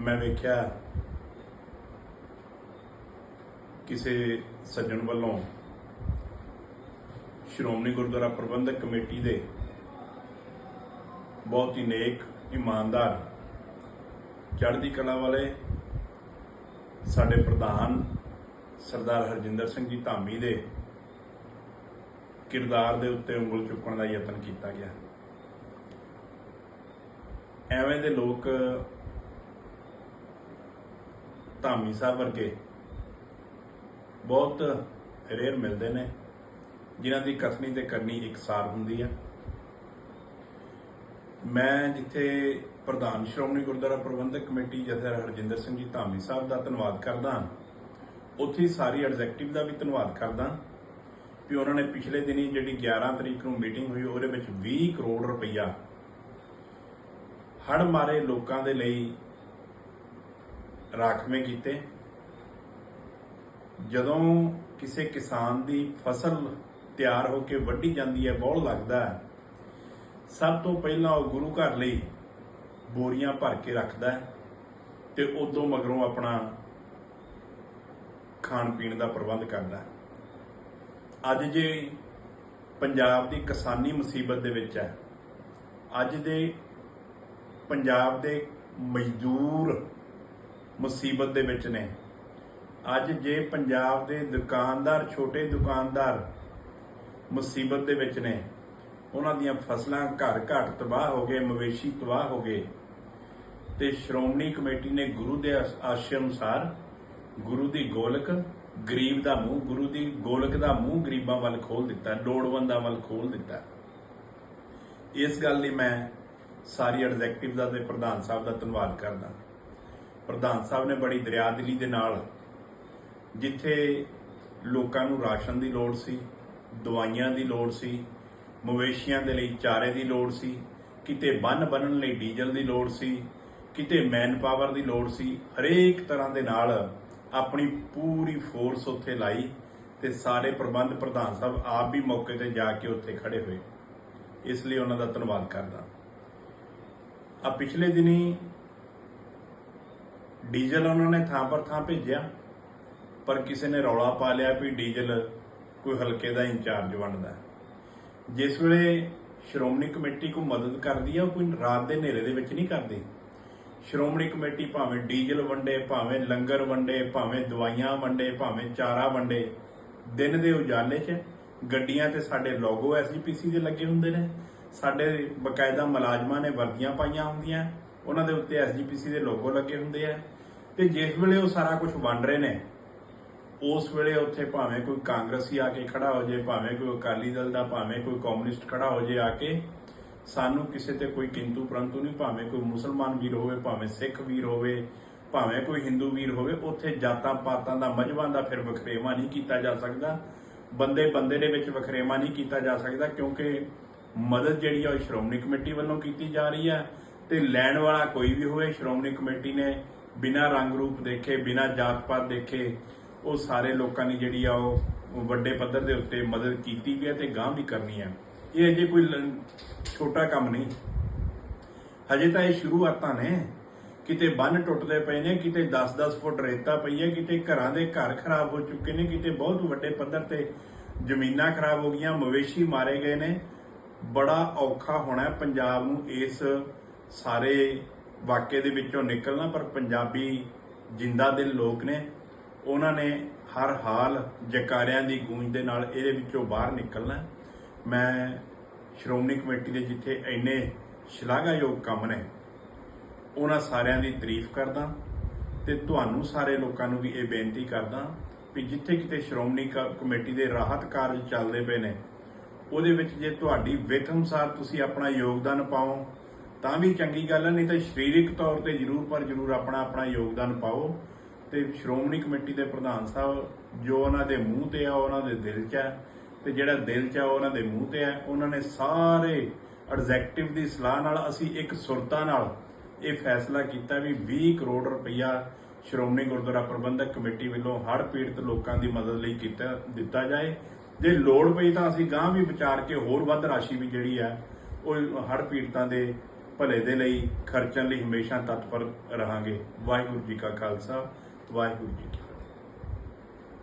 ਮੈਂ ਵੇਖਿਆ ਕਿਸੇ ਸੱਜਣ ਵੱਲੋਂ ਸ਼੍ਰੋਮਣੀ ਗੁਰਦੁਆਰਾ ਪ੍ਰਬੰਧਕ ਕਮੇਟੀ ਦੇ ਬਹੁਤ ਹੀ ਨੇਕ, ਇਮਾਨਦਾਰ, ਚੜ੍ਹਦੀ ਕਲਾ ਵਾਲੇ ਸਾਡੇ ਪ੍ਰਧਾਨ ਸਰਦਾਰ ਹਰਜਿੰਦਰ ਸਿੰਘ ਜੀ ਧਾਮੀ ਦੇ ਕਿਰਦਾਰ ਦੇ ਉੱਤੇ ਉਂਗਲ ਚੁੱਕਣ ਦਾ ਯਤਨ ਕੀਤਾ ਗਿਆ। ਐਵੇਂ ਦੇ ਲੋਕ ਧਾਮੀ ਸਾਹਿਬ ਵਰਗੇ ਬਹੁਤ ਰੇਅਰ ਮਿਲਦੇ ਨੇ, ਜਿਨ੍ਹਾਂ ਦੀ ਕਥਨੀ ਤੇ ਕਰਨੀ ਇਕਸਾਰ ਹੁੰਦੀ ਹੈ ਮੈਂ ਜਿੱਥੇ ਪ੍ਰਧਾਨ ਸ਼੍ਰੋਮਣੀ ਗੁਰਦੁਆਰਾ ਪ੍ਰਬੰਧਕ ਕਮੇਟੀ ਜਥੇਦਾਰ ਹਰਜਿੰਦਰ ਸਿੰਘ ਜੀ ਧਾਮੀ ਸਾਹਿਬ ਦਾ ਧੰਨਵਾਦ ਕਰਦਾ ਹਾਂ, ਉੱਥੇ ਸਾਰੀ ਐਗਜ਼ੈਕਟਿਵ ਦਾ ਵੀ ਧੰਨਵਾਦ ਕਰਦਾ ਵੀ ਉਹਨਾਂ ਨੇ ਪਿਛਲੇ ਦਿਨੀ ਜਿਹੜੀ 11 ਤਰੀਕ ਨੂੰ ਮੀਟਿੰਗ ਹੋਈ, ਉਹਦੇ ਵਿੱਚ 20 ਕਰੋੜ ਰੁਪਈਆ ਹੜ ਮਾਰੇ ਲੋਕਾਂ ਦੇ ਲਈ ਰਾਖਵੇਂ ਕੀਤੇ? ਜਦੋਂ ਕਿਸੇ ਕਿਸਾਨ ਦੀ ਫਸਲ ਤਿਆਰ ਹੋ ਕੇ ਵੱਢੀ ਜਾਂਦੀ ਹੈ, ਬਹੁਤ ਲੱਗਦਾ ਹੈ। ਸਭ ਤੋਂ ਪਹਿਲਾਂ ਉਹ ਗੁਰੂ ਘਰ ਲਈ ਬੋਰੀਆਂ ਭਰ ਕੇ ਰੱਖਦਾ ਹੈ ਤੇ ਉਦੋਂ ਮਗਰੋਂ ਆਪਣਾ ਖਾਣ ਪੀਣ ਦਾ ਪ੍ਰਬੰਧ ਕਰਦਾ ਹੈ। ਅੱਜ ਜੇ ਪੰਜਾਬ ਦੀ ਕਿਸਾਨੀ ਮੁਸੀਬਤ ਦੇ ਵਿੱਚ ਹੈ, ਅੱਜ ਦੇ ਪੰਜਾਬ ਦੇ ਮਜ਼ਦੂਰ ਮੁਸੀਬਤ ਦੇ ਵਿੱਚ ਨੇ। ਅੱਜ ਜੇ ਪੰਜਾਬ ਦੇ ਦੁਕਾਨਦਾਰ, ਛੋਟੇ ਦੁਕਾਨਦਾਰ ਮੁਸੀਬਤ ਦੇ ਵਿੱਚ ਨੇ, ਉਹਨਾਂ ਦੀਆਂ ਫਸਲਾਂ ਘਰ ਘਟ ਤਬਾਹ ਹੋ ਗਏ, ਮਵੇਸ਼ੀ ਤਬਾਹ ਹੋ ਗਏ, ਤੇ ਸ਼੍ਰੋਮਣੀ ਕਮੇਟੀ ਨੇ ਗੁਰੂ ਦੇ ਆਸ਼ੇ ਅਨੁਸਾਰ ਗੁਰੂ ਦੀ ਗੋਲਕ ਗਰੀਬ ਦਾ ਮੂੰਹ, ਗੁਰੂ ਦੀ ਗੋਲਕ ਦਾ ਮੂੰਹ ਗਰੀਬਾਂ ਵੱਲ ਖੋਲ ਦਿੱਤਾ, ਲੋੜਵੰਦਾਂ ਵੱਲ ਖੋਲ ਦਿੱਤਾ। ਇਸ ਗੱਲ ਲਈ ਮੈਂ ਸਾਰੀ ਐਗਜ਼ੈਕਟਿਵ ਦਾ ਤੇ ਪ੍ਰਧਾਨ ਸਾਹਿਬ ਦਾ ਧੰਨਵਾਦ ਕਰਦਾ। ਪ੍ਰਧਾਨ ਸਾਹਿਬ ਨੇ ਬੜੀ ਦਰਿਆਦਿਲੀ ਦੇ ਨਾਲ, ਜਿੱਥੇ ਲੋਕਾਂ ਨੂੰ ਰਾਸ਼ਨ ਦੀ ਲੋੜ ਸੀ, ਦਵਾਈਆਂ ਦੀ ਲੋੜ ਸੀ, ਮਵੇਸ਼ੀਆਂ ਦੇ ਲਈ ਚਾਰੇ ਦੀ ਲੋੜ ਸੀ, ਕਿਤੇ ਬੰਨ ਬੰਨਣ ਲਈ ਡੀਜ਼ਲ ਦੀ ਲੋੜ ਸੀ, ਕਿਤੇ ਮੈਨ ਪਾਵਰ ਦੀ ਲੋੜ ਸੀ, ਹਰੇਕ ਤਰ੍ਹਾਂ ਦੇ ਨਾਲ ਆਪਣੀ ਪੂਰੀ ਫੋਰਸ ਉੱਥੇ ਲਾਈ ਤੇ ਸਾਰੇ ਪ੍ਰਬੰਧ ਪ੍ਰਧਾਨ ਸਾਹਿਬ ਆਪ ਵੀ ਮੌਕੇ ਤੇ ਜਾ ਕੇ ਉੱਥੇ ਖੜੇ ਹੋਏ। ਇਸ ਲਈ ਉਹਨਾਂ ਦਾ ਧੰਨਵਾਦ ਕਰਦਾ। ਆ ਪਿਛਲੇ ਦਿਨੀ ਡੀਜ਼ਲ ਉਹਨਾਂ ਨੇ ਥਾਂ ਪਰ ਥਾਂ ਭੇਜਿਆ, ਪਰ ਕਿਸੇ ਨੇ ਰੌਲਾ ਪਾ ਲਿਆ ਵੀ ਡੀਜ਼ਲ ਕੋਈ ਹਲਕੇ ਦਾ ਇੰਚਾਰਜ ਬਣਦਾ। ਜਿਸ ਵੇਲੇ ਸ਼੍ਰੋਮਣੀ ਕਮੇਟੀ ਕੋ ਮਦਦ ਕਰਦੀ ਆ, ਉਹ ਕੋਈ ਰਾਤ ਦੇ ਹਨੇਰੇ ਦੇ ਵਿੱਚ ਨਹੀਂ ਕਰਦੀ। ਸ਼੍ਰੋਮਣੀ ਕਮੇਟੀ ਭਾਵੇਂ ਡੀਜ਼ਲ ਵੰਡੇ, ਭਾਵੇਂ ਲੰਗਰ ਵੰਡੇ, ਭਾਵੇਂ ਦਵਾਈਆਂ ਵੰਡੇ, ਭਾਵੇਂ ਚਾਰਾ ਵੰਡੇ, ਦਿਨ ਦੇ ਉਜਾਲੇ 'ਚ ਗੱਡੀਆਂ ਤੇ ਸਾਡੇ ਲੋਗੋ ਐਸਜੀਪੀਸੀ ਦੇ ਲੱਗੇ ਹੁੰਦੇ ਨੇ। ਸਾਡੇ ਬਕਾਇਦਾ ਮੁਲਾਜ਼ਮਾਂ ਨੇ ਵਰਦੀਆਂ ਪਾਈਆਂ ਹੁੰਦੀਆਂ। ਉਹਨਾਂ ਦੇ ਉੱਤੇ ਐਸਜੀਪੀਸੀ ਦੇ ਲੋਗੋ ਲੱਗੇ ਹੁੰਦੇ ਆ। ਤੇ ਜਿਸ ਵੇਲੇ ਉਹ ਸਾਰਾ ਕੁਝ ਵੰਡ ਰਹੇ ਨੇ, ਉਸ ਵੇਲੇ ਉੱਥੇ ਭਾਵੇਂ ਕੋਈ ਕਾਂਗਰਸੀ ਆ ਕੇ ਖੜਾ ਹੋ ਜੇ, ਭਾਵੇਂ ਕੋਈ ਅਕਾਲੀ ਦਲ ਦਾ, ਭਾਵੇਂ ਕੋਈ ਕਮਿਊਨਿਸਟ ਖੜਾ ਹੋ ਜੇ ਆ ਕੇ, ਸਾਨੂੰ ਕਿਸੇ ਤੇ ਕੋਈ ਕਿੰਤੂ ਪਰੰਤੂ ਨਹੀਂ, ਭਾਵੇਂ ਕੋਈ ਮੁਸਲਮਾਨ ਵੀਰ ਹੋਵੇ, ਭਾਵੇਂ ਸਿੱਖ ਵੀਰ ਹੋਵੇ, ਭਾਵੇਂ ਕੋਈ ਹਿੰਦੂ ਵੀਰ ਹੋਵੇ, ਉੱਥੇ ਜਾਤਾਂ ਪਾਤਾਂ ਦਾ, ਮਜਬਾਂ ਦਾ ਫਿਰ ਵਖਰੇਵਾ ਨਹੀਂ ਕੀਤਾ ਜਾ ਸਕਦਾ। ਬੰਦੇ ਬੰਦੇ ਦੇ ਵਿੱਚ ਵਖਰੇਵਾ ਨਹੀਂ ਕੀਤਾ ਜਾ ਸਕਦਾ, ਕਿਉਂਕਿ ਮਦਦ ਜਿਹੜੀ ਆ ਉਹ ਸ਼੍ਰੋਮਣੀ ਕਮੇਟੀ ਵੱਲੋਂ ਕੀਤੀ ਜਾ ਰਹੀ ਹੈ ਤੇ ਲੈਣ ਵਾਲਾ ਕੋਈ ਵੀ ਹੋਵੇ, ਸ਼੍ਰੋਮਣੀ ਕਮੇਟੀ ਨੇ ਬਿਨਾਂ ਰੰਗ ਰੂਪ ਦੇਖੇ, ਬਿਨਾਂ ਜਾਤ ਪਾਤ ਦੇਖੇ, ਉਹ ਸਾਰੇ ਲੋਕਾਂ ਦੀ ਜਿਹੜੀ ਆ ਉਹ ਵੱਡੇ ਪੱਧਰ ਦੇ ਉੱਤੇ ਮਦਦ ਕੀਤੀ ਵੀ ਹੈ ਤੇ ਗਾਂ ਵੀ ਕਰਨੀ ਹੈ। ਇਹ ਅਜੇ ਕੋਈ ਛੋਟਾ ਕੰਮ ਨਹੀਂ। ਹਜੇ ਤਾਂ ਇਹ ਸ਼ੁਰੂਆਤਾਂ ਨੇ। ਕਿਤੇ ਬੰਨ ਟੁੱਟਦੇ ਪਏ ਨੇ, ਕਿਤੇ 10-10 ਫੁੱਟ ਰੇਤਾ ਪਈ ਹੈ, ਕਿਤੇ ਘਰਾਂ ਦੇ ਘਰ ਖਰਾਬ ਹੋ ਚੁੱਕੇ ਨੇ, ਕਿਤੇ ਬਹੁਤ ਵੱਡੇ ਪੱਧਰ ਤੇ ਜ਼ਮੀਨਾਂ ਖਰਾਬ ਹੋ ਗਈਆਂ, ਮਵੇਸ਼ੀ ਮਾਰੇ ਗਏ ਨੇ। ਬੜਾ ਔਖਾ ਹੋਣਾ ਪੰਜਾਬ ਨੂੰ ਇਸ ਸਾਰੇ ਵਾਕਿਏ ਦੇ ਵਿੱਚੋਂ ਨਿਕਲਣਾ, ਪਰ ਪੰਜਾਬੀ ਜਿੰਦਾ ਦਿਲ ਲੋਕ ਨੇ। ਉਹਨਾਂ ਨੇ ਹਰ ਹਾਲ ਜਕਾਰਿਆਂ ਦੀ ਗੂੰਜ ਦੇ ਨਾਲ ਇਹਦੇ ਵਿੱਚੋਂ ਬਾਹਰ ਨਿਕਲਣਾ। ਮੈਂ ਸ਼੍ਰੋਮਣੀ ਕਮੇਟੀ ਦੇ ਜਿੱਥੇ ਇੰਨੇ ਸ਼ਲਾਘਾਯੋਗ ਕੰਮ ਨੇ, ਉਹਨਾਂ ਸਾਰਿਆਂ ਦੀ ਤਾਰੀਫ ਕਰਦਾ ਤੇ ਤੁਹਾਨੂੰ ਸਾਰੇ ਲੋਕਾਂ ਨੂੰ ਵੀ ਇਹ ਬੇਨਤੀ ਕਰਦਾ ਵੀ ਜਿੱਥੇ ਕਿਤੇ ਸ਼੍ਰੋਮਣੀ ਕ- ਕਮੇਟੀ ਦੇ ਰਾਹਤ ਕਾਰਜ ਚੱਲਦੇ ਪਏ ਨੇ, ਉਹਦੇ ਵਿੱਚ ਜੇ ਤੁਹਾਡੀ ਵਿੱਤ ਅਨੁਸਾਰ ਤੁਸੀਂ ਆਪਣਾ ਯੋਗਦਾਨ ਪਾਓ ਤਾਂ ਵੀ ਚੰਗੀ ਗੱਲ ਹੈ ਨਹੀਂ ਤਾਂ ਸਰੀਰਕ ਤੌਰ ਤੇ ਜ਼ਰੂਰ ਪਰ ਜ਼ਰੂਰ ਆਪਣਾ ਆਪਣਾ ਯੋਗਦਾਨ ਪਾਓ ਤੇ ਸ਼੍ਰੋਮਣੀ ਕਮੇਟੀ ਦੇ ਪ੍ਰਧਾਨ ਸਾਹਿਬ, ਜੋ ਉਹਨਾਂ ਦੇ ਮੂੰਹ ਤੇ ਆ, ਉਹਨਾਂ ਦੇ ਦਿਲ 'ਚ ਹੈ ਤੇ ਜਿਹੜਾ ਦਿਲ 'ਚ ਆ ਉਹ ਉਹਨਾਂ ਦੇ ਮੂੰਹ ਤੇ ਹੈ ਉਹਨਾਂ ਨੇ ਸਾਰੇ ਐਗਜ਼ੈਕਟਿਵ ਦੀ ਸਲਾਹ ਨਾਲ ਅਸੀਂ ਇੱਕ ਸੁਰਤਾ ਨਾਲ ਇਹ ਫੈਸਲਾ ਕੀਤਾ ਵੀ 20 ਕਰੋੜ ਰੁਪਈਆ ਸ਼੍ਰੋਮਣੀ ਗੁਰਦੁਆਰਾ ਪ੍ਰਬੰਧਕ ਕਮੇਟੀ ਵੱਲੋਂ ਹੜ੍ਹ ਪੀੜਤ ਲੋਕਾਂ ਦੀ ਮਦਦ ਲਈ ਕੀਤਾ, ਦਿੱਤਾ ਜਾਏ। ਜੇ ਲੋੜ ਪਈ ਤਾਂ ਅਸੀਂ ਗਾਂ ਵੀ ਵਿਚਾਰ ਕੇ ਹੋਰ ਵੱਧ ਰਾਸ਼ੀ ਵੀ ਜਿਹੜੀ ਆ, ਉਹ ਹੜ੍ਹ ਪੀੜਤਾਂ ਦੇ ਭਲੇ ਦੇ ਲਈ ਖਰਚਣ ਲਈ ਹਮੇਸ਼ਾ ਤਤਪਰ ਰਹਾਂਗੇ। ਵਾਹਿਗੁਰੂ ਜੀ ਕਾ ਖਾਲਸਾ ਵਾਹਿਗੁਰੂ ਜੀ